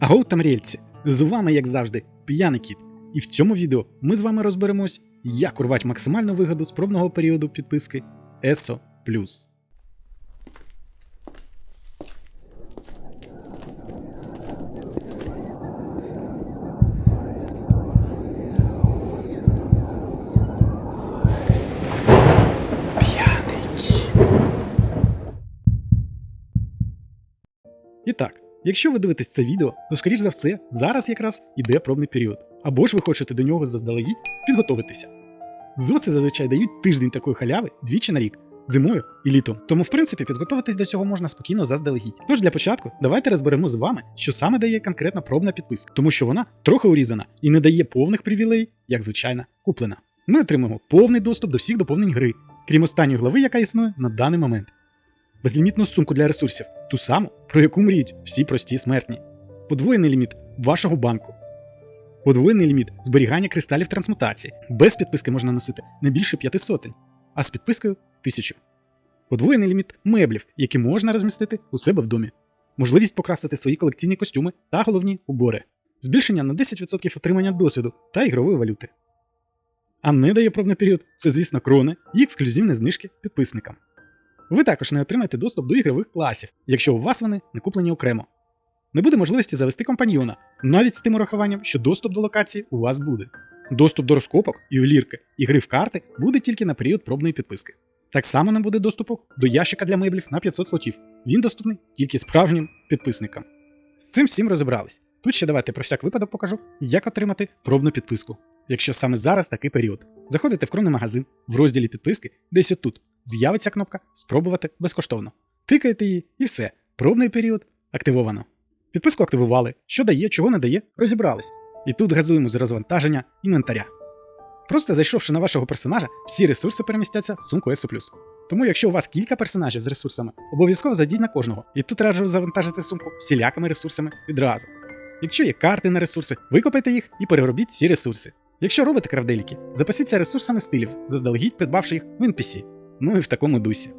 Агоу тамрільці! З вами, як завжди, п'яний кіт. І в цьому відео ми з вами розберемось, як урвати максимальну вигоду з пробного періоду підписки ESO+. П'яний кіт. І так, якщо ви дивитесь це відео, то скоріш за все, зараз якраз іде пробний період. Або ж ви хочете до нього заздалегідь підготовитися. ЗОСи зазвичай дають тиждень такої халяви двічі на рік, зимою і літом. Тому, в принципі, підготуватись до цього можна спокійно заздалегідь. Тож для початку давайте розберемо з вами, що саме дає конкретно пробна підписка, тому що вона трохи урізана і не дає повних привілей, як звичайна куплена. Ми отримаємо повний доступ до всіх доповнень гри, крім останньої глави, яка існує на даний момент. Безлімітну сумку для ресурсів, ту саму, про яку мріють всі прості смертні, подвоєний ліміт вашого банку, подвоєний ліміт зберігання кристалів трансмутації. Без підписки можна носити не більше п'яти сотень, а з підпискою тисячу. Подвоєний ліміт меблів, які можна розмістити у себе в домі. Можливість покрасити свої колекційні костюми та головні убори. Збільшення на 10% отримання досвіду та ігрової валюти. А не дає пробний період це, звісно, крони і ексклюзивні знижки підписникам. Ви також не отримаєте доступ до ігрових класів, якщо у вас вони не куплені окремо. Не буде можливості завести компаньйона, навіть з тим урахуванням, що доступ до локації у вас буде. Доступ до розкопок, ювелірки і гри в карти буде тільки на період пробної підписки. Так само не буде доступу до ящика для меблів на 500 слотів. Він доступний тільки справжнім підписникам. З цим всім розібрались. Тут ще давайте про всяк випадок покажу, як отримати пробну підписку, якщо саме зараз такий період. Заходите в кронний магазин в розділі підписки, десь отут з'явиться кнопка Спробувати безкоштовно. Тикаєте її і все. Пробний період активовано. Підписку активували, що дає, чого не дає, розібрались. І тут газуємо з розвантаження інвентаря. Просто зайшовши на вашого персонажа, всі ресурси перемістяться в сумку SO+. Тому, якщо у вас кілька персонажів з ресурсами, обов'язково зайдіть на кожного. І тут раджу завантажити сумку всілякими ресурсами відразу. Якщо є карти на ресурси, викопайте їх і переробіть всі ресурси. Якщо робите кравделіки, запасіться ресурсами стилів, заздалегідь придбавши їх в NPC. Ну і в такому дусі.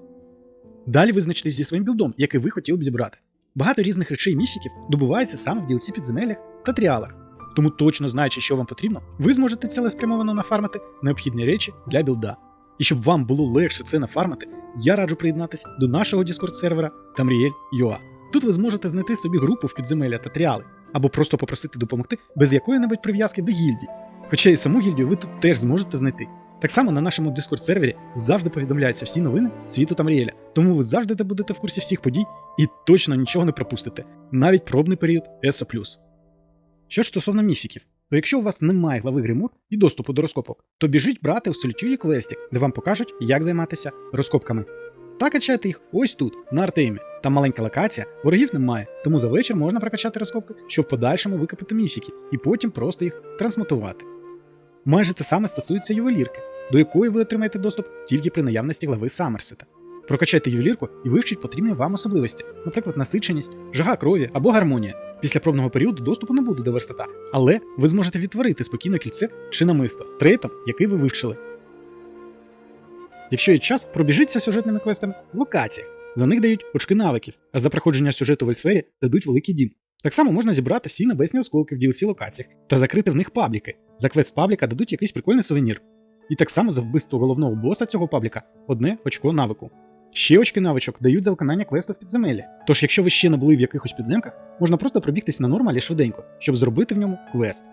Далі визначтесь зі своїм білдом, який ви хотіли б зібрати. Багато різних речей і міфіків добувається саме в DLC підземеллях та тріалах. Тому точно знаючи, що вам потрібно, ви зможете цілеспрямовано нафармити необхідні речі для білда. І щоб вам було легше це нафармити, я раджу приєднатися до нашого Discord сервера Tamriel.ua. Тут ви зможете знайти собі групу в підземелля та тріали, або просто попросити допомогти без якої-небудь прив'язки до гільдії. Хоча і саму гільдію ви тут теж зможете знайти. Так само на нашому Discord сервері завжди повідомляються всі новини світу Тамріеля, тому ви завжди будете в курсі всіх подій і точно нічого не пропустите, навіть пробний період ESO+. Що ж стосовно міфіків, то якщо у вас немає глави Гримур і доступу до розкопок, то біжіть брати у Solitude квесті, де вам покажуть, як займатися розкопками. Та качайте їх ось тут, на Артемі. Там маленька локація, ворогів немає, тому за вечір можна прокачати розкопки, щоб в подальшому викопати міфіки і потім просто їх трансмутувати. Майже те саме стосується ювелірки, до якої ви отримаєте доступ тільки при наявності глави Саммерсета. Прокачайте ювелірку і вивчіть потрібні вам особливості, наприклад, насиченість, жага крові або гармонія. Після пробного періоду доступу не буде до верстата, але ви зможете відтворити спокійно кільце чи намисто з трейтом, який ви вивчили. Якщо є час, пробіжіться сюжетними квестами в локаціях. За них дають очки навиків, а за проходження сюжету в Ельсфері дадуть великий дім. Так само можна зібрати всі небесні осколки в DLC локаціях та закрити в них пабліки. За квест пабліка дадуть якийсь прикольний сувенір. І так само за вбивство головного боса цього пабліка одне очко навику. Ще очки навичок дають за виконання квесту в підземеллі. Тож, якщо ви ще не були в якихось підземках, можна просто пробігтись на нормалі швиденько, щоб зробити в ньому квест.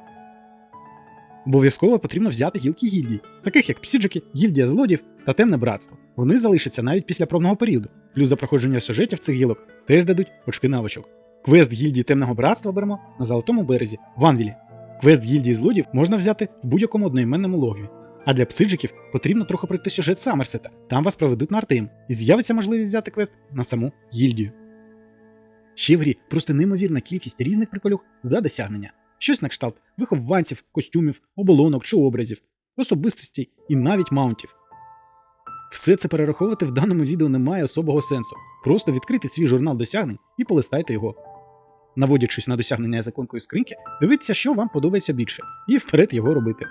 Обов'язково потрібно взяти гілки гільдій, таких як псіджики, гільдія злодів та темне братство. Вони залишаться навіть після пробного періоду. Плюс за проходження сюжетів цих гілок теж дадуть очки навичок. Квест гільдії темного братства беремо на золотому березі в Анвілі. Квест гільдії злодів можна взяти в будь-якому одноіменному логові. А для псиджиків потрібно трохи пройти сюжет Саммерсета, там вас проведуть на Артем, і з'явиться можливість взяти квест на саму гільдію. Ще в грі просто неймовірна кількість різних приколюх за досягнення. Щось на кшталт вихованців, костюмів, оболонок чи образів, особистостей і навіть маунтів. Все це перераховувати в даному відео не має особого сенсу. Просто відкрити свій журнал досягнень і полистайте його. Наводячись на досягнення з іконкою скриньки, дивіться, що вам подобається більше, і вперед його робити.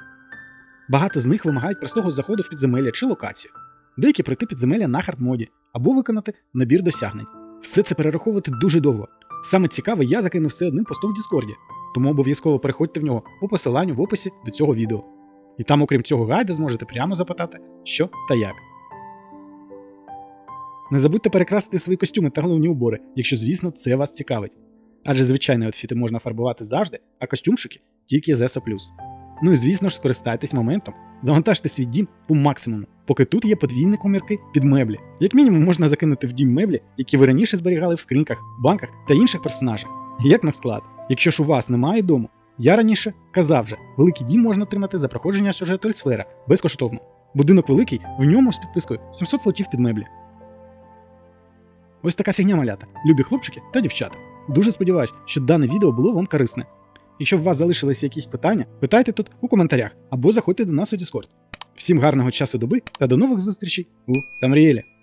Багато з них вимагають простого заходу в підземелля чи локацію. Деякі пройти підземелля на хардмоді або виконати набір досягнень. Все це перераховувати дуже довго. Саме цікаве, я закинув все одним постом в Діскорді, тому обов'язково переходьте в нього по посиланню в описі до цього відео. І там, окрім цього гайда, зможете прямо запитати, що та як. Не забудьте перекрасити свої костюми та головні убори, якщо, звісно, це вас цікавить. Адже звичайні аутфіти можна фарбувати завжди, а костюмчики тільки з ESO+. Ну і звісно ж, скористайтесь моментом, завантажте свій дім по максимуму, поки тут є подвійні комірки під меблі. Як мінімум можна закинути в дім меблі, які ви раніше зберігали в скриньках, банках та інших персонажах. Як на склад. Якщо ж у вас немає дому, я раніше казав же, великий дім можна отримати за проходження сюжету Ельсфера безкоштовно. Будинок великий, в ньому з підпискою 700 слотів під меблі. Ось така фігня малята, любі хлопчики та дівчата. Дуже сподіваюсь, що дане відео було вам корисне. Якщо у вас залишилися якісь питання, питайте тут у коментарях або заходьте до нас у Discord. Всім гарного часу доби та до нових зустрічей у Тамріелі!